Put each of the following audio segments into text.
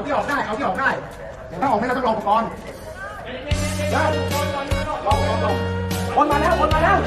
เาที่ออกได้เอาที่ออกได้ ถ้าออกไม่ได้ต้องรองก่อนแด้วลองลองลองคนมาแล้วคนมาแล้ว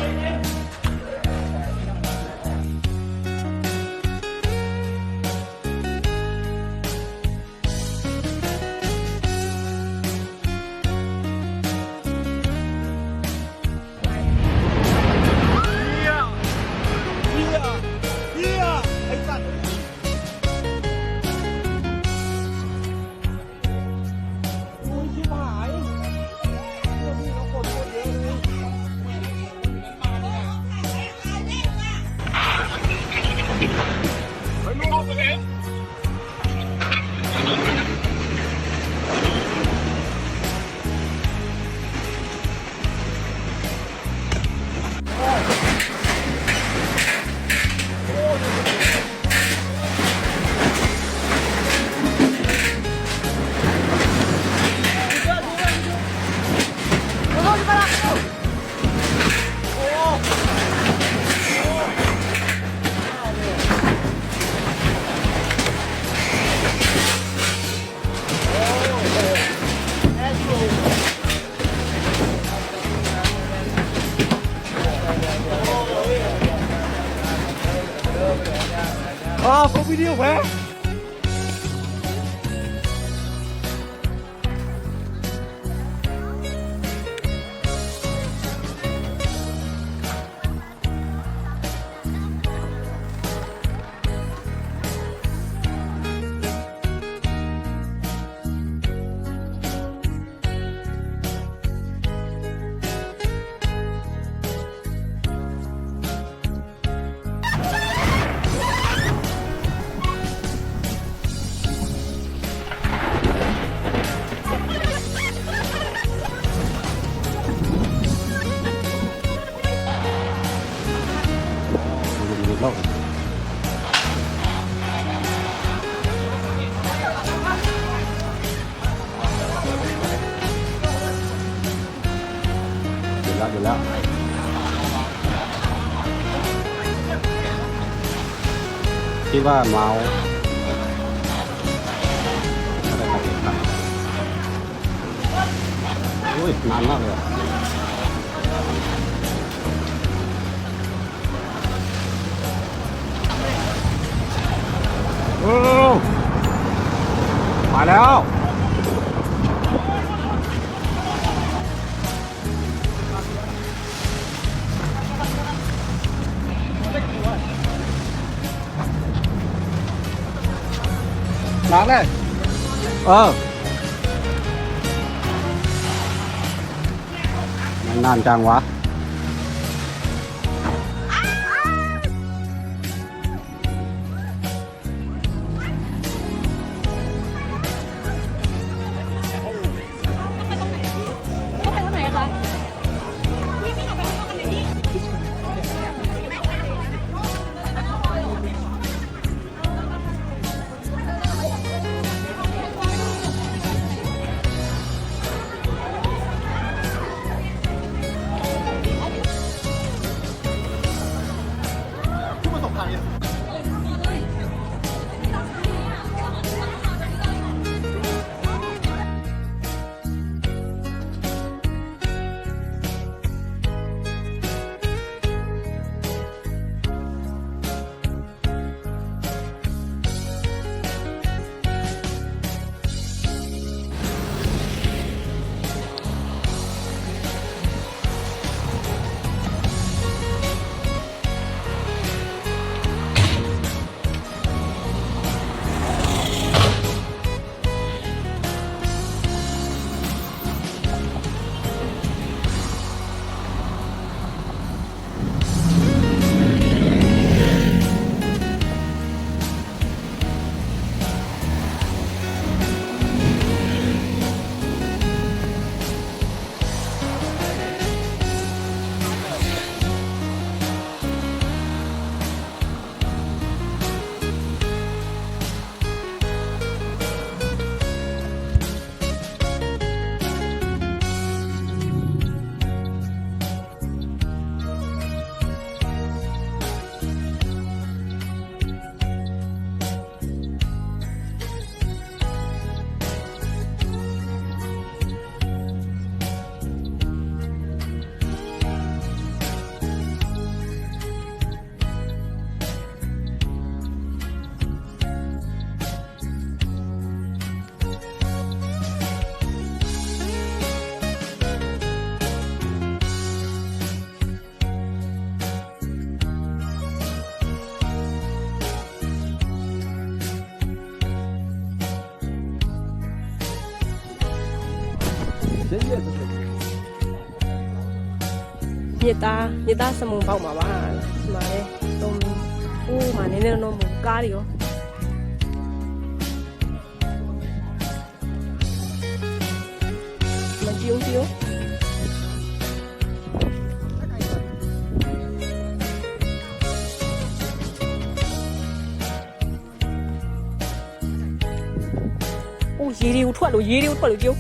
ว่าเมาสัโอ้ยนานมากเลยอะมาแล้วเออนานจังวะမြစ်သားမြစ်သားစမုံပေါက်မှာပါဒီမှာလေသုံးမျိုးအိုးမှာနည်းနည်းတော့မဟုတ်ကားတွေရောမကြည့်ဦးကြည့်ဦးရေတွေကိုထွက်လို့ရေတွေကိုထွက်လို့ကြိုး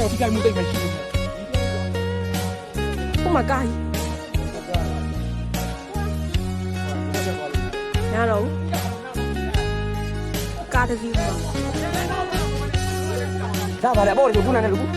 တော့ဒီကိမှုတိတ်မရှိဘူး။ဟုတ်မှာကာကြီး။ရတော့ကာတကြီးပါ။ဒါပါလေဘော်ဒီကူနာနေလို့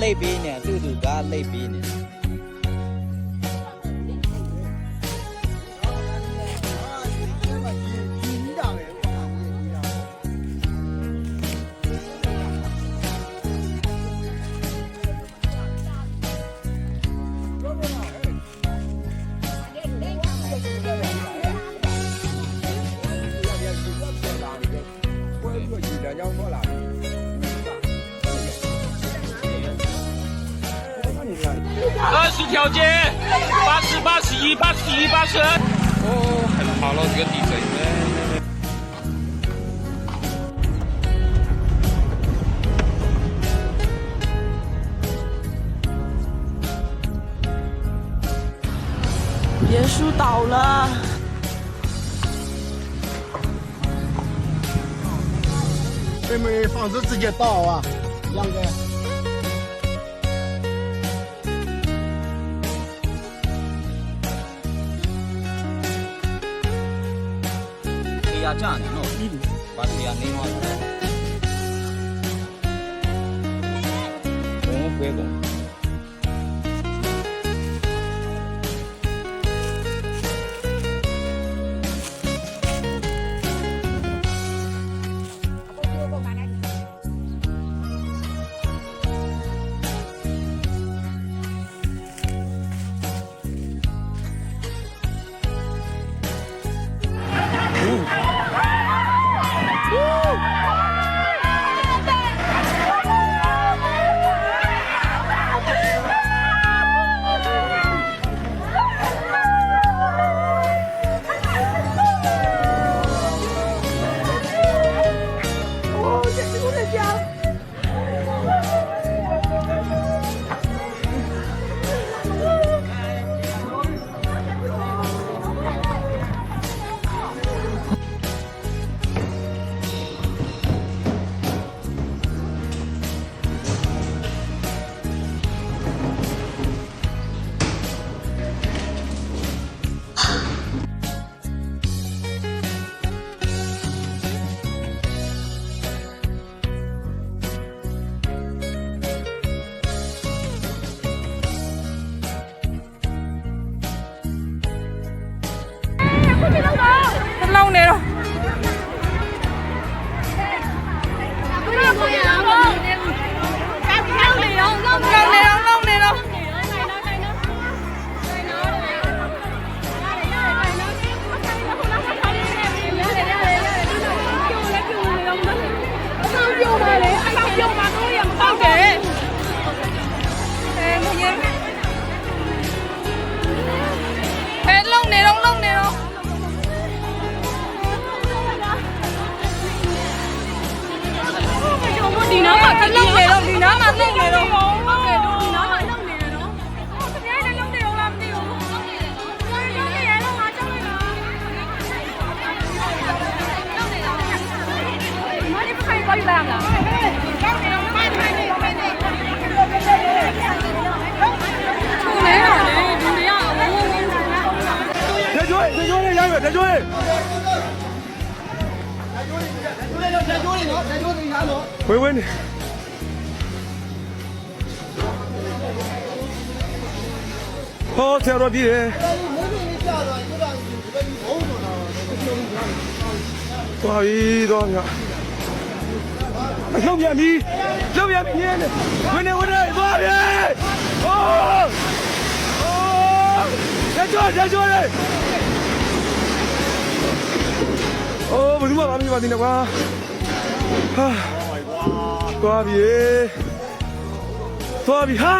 လိပ်ပေးနေသူ့သူကလိပ်ပေးနေ二十条街，八十八十一，八十一，八十二。哦，好了，这个地震。别墅倒了，这边房子直接倒啊！杨哥。ရာကြနေနော်ပြီးပြီဘတ်တရာနေမှာဘုံဘဲကုန်ဝင်ဝင်ဟောဆရာတော်ပြည်တယ်သွားပြီတော့ညအလှုပ်ပြန်ပြီလှုပ်ပြန်ပြီနင်းနေဝင်နေဝင်နေသွားပြီဟောဟောရကြရကြရအိုးဘယ်သူမှမမြင်ပါသေးနဲ့ကွာဟာသွားပြီသွားပြီဟာ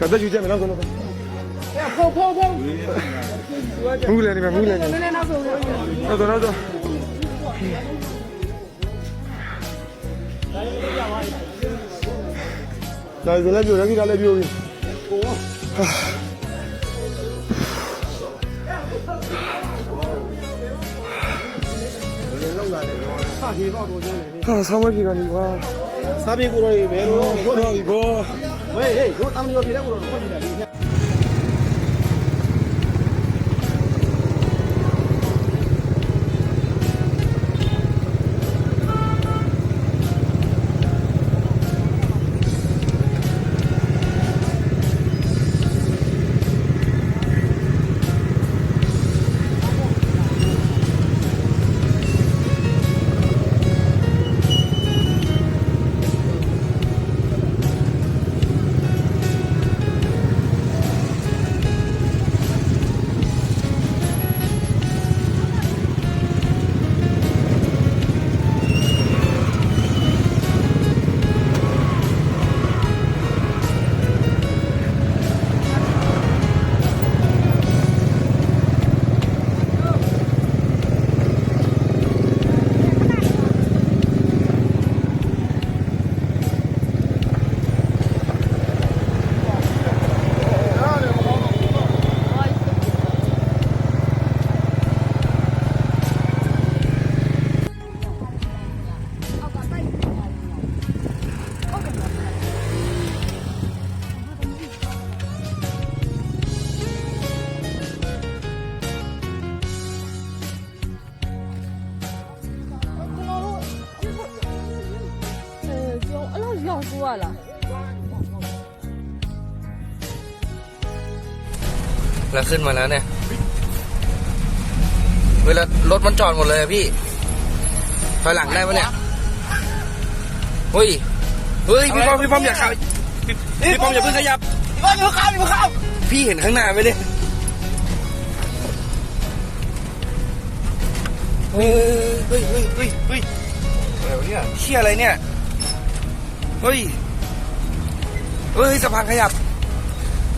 ကတည်းကယူချက်မနော်ကောဖို့ဖို့ဖို့မူးလဲနေမယ်မူးလဲနေမယ်နောက်ဆုံးနောက်ဆုံးနောက်ဆုံးဒါလည်းပြောရကြည့်တာလည်းပြောပြီဟာဒီတော့တော့ကျန်တယ်လေဟာဆောင်းမဖြစ်ကနေကွာစားပြေကိုတော့ရေဘယ်လိုဟုတ်တော့ဒီဘောဝေးဟေးတို့တမ်းရောပြေတဲ့ကိုတော့ဖွင့်နေတာဒီညวเรแล้วขึ้นมาแล้วเนี่ย เวลารถมันจอดหมดเลยพี่ถอยหลังได้ปะเนี่ยเฮ้ย เฮ้ยพี่ป้อมพี่ป้อมอย่าขับพี่พี่ป้อมอย่าเพิ่งขยับ พี่ป้อมอย่าเพิ่งขับอย่าเพิ่งขับพี่เห็นข้างหน้าไหมเนี่ยเฮ้ยเฮ้ยเฮ้ยเฮ้ยเฮ้ยอะไรเนี่ยเชี่ยอะไรเนี่ยฮ้ย เฮ้ย สะพานขยับ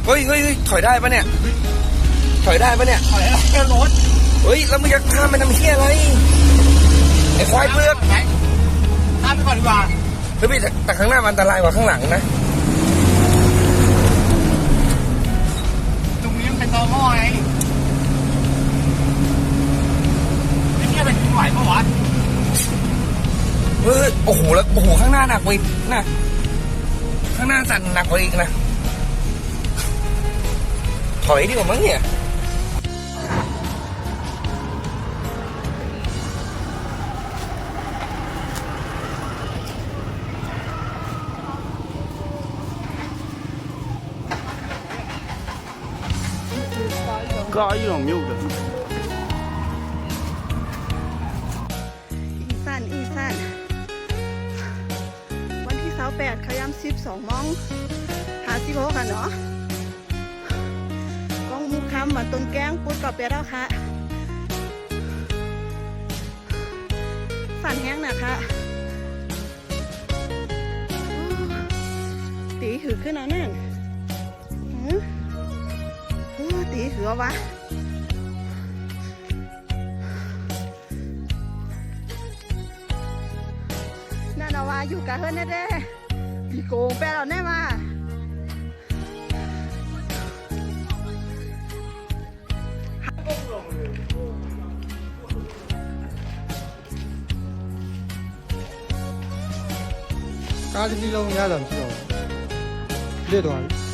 เฮ้ย เฮ้ย ถอยได้ปะเนี่ย ถอยได้ปะเนี่ยถอยแด้รถเฮ้ย แล้วมึงจะข้ามไปทำเหี้ยอะไรไอ้ควายเปลือกข้ามไปก่อนดีกว่าเฮ้ยพี่แต่ข้างหน้ามันอันตรายกว่าข้างหลังนะหน้าหนักวิดนะข้างหน้าสั่นหนักกว่าอีกนะถอยดีกว่ามั้งเนี่ยก็一种谬的。งแก้งปุดกอบเปียแล้วค่ะ ฝันแห้งนะคะ ตีหือขึ้นนะนั่นตีหือวะนั่นเอาว่าอยู่กับเฮือนแน่ๆตีโกงแปแล้วแน่มาကားတစ်စီးလုံးရတာမရှိတော့ဘူး။ပြည့်သွားပြီ။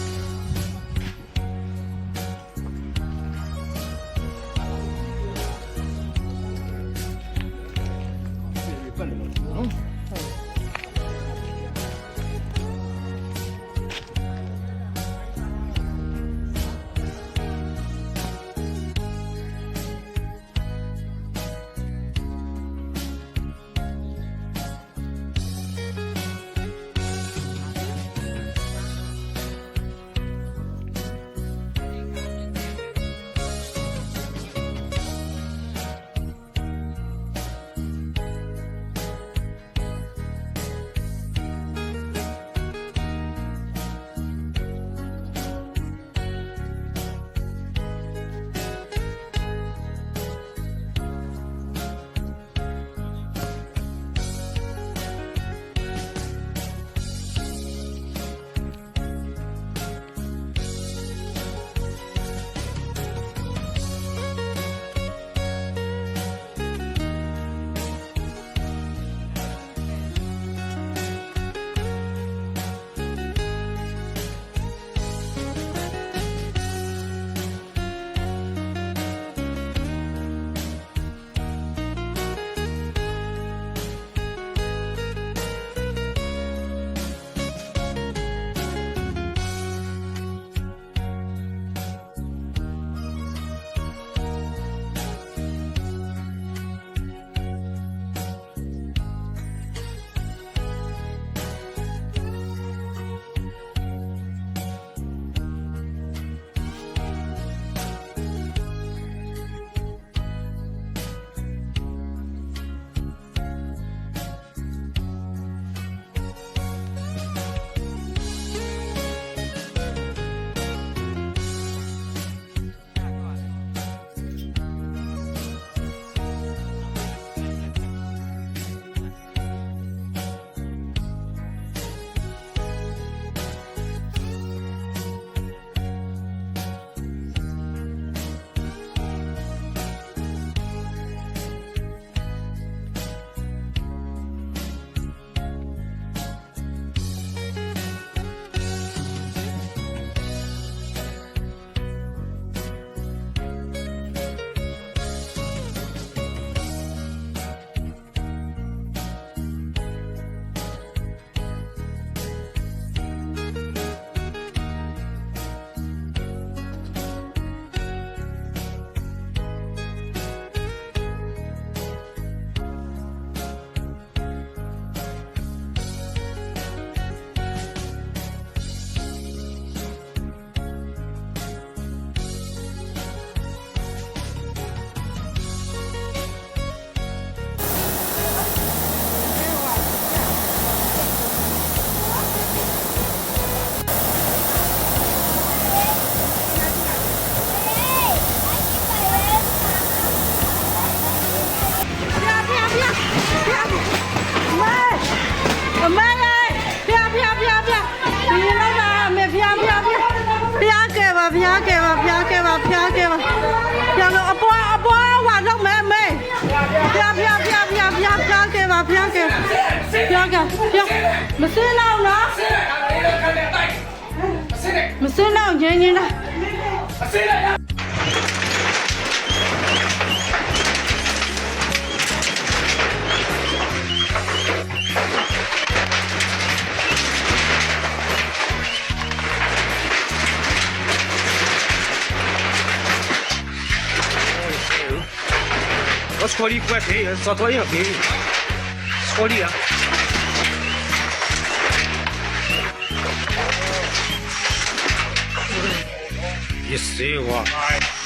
escolhi que é feia, só estou aqui. Escolhi. Isso, ó.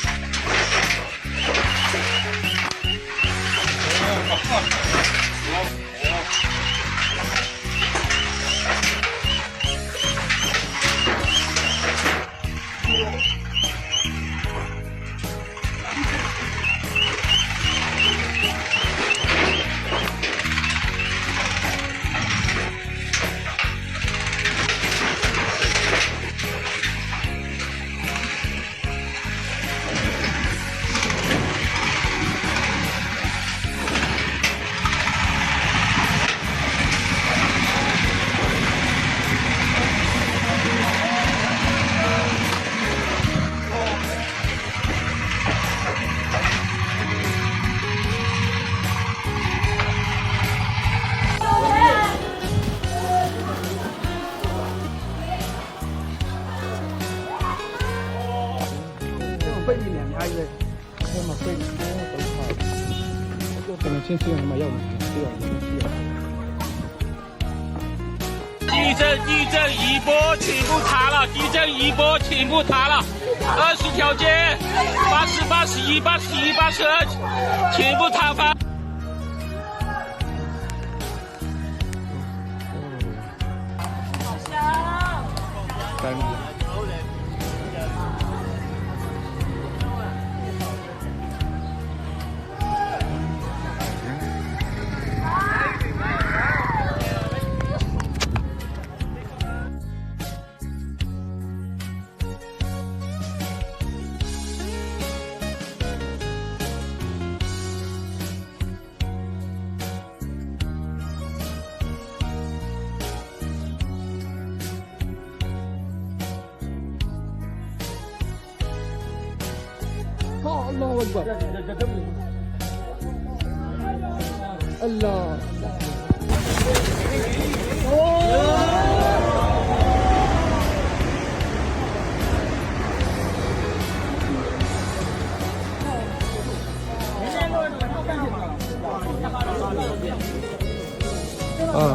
အာ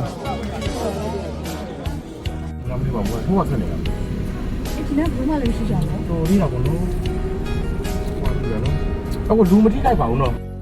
ငါမပြောဘူးဟိုကဆက်နေတာဒီနေ့ဘူးမလည်းရှိကြတယ်တော်ရီးတာကောနော်ဟိုကလည်းနော်အခုလူမထိလိုက်ပါဘူးနော်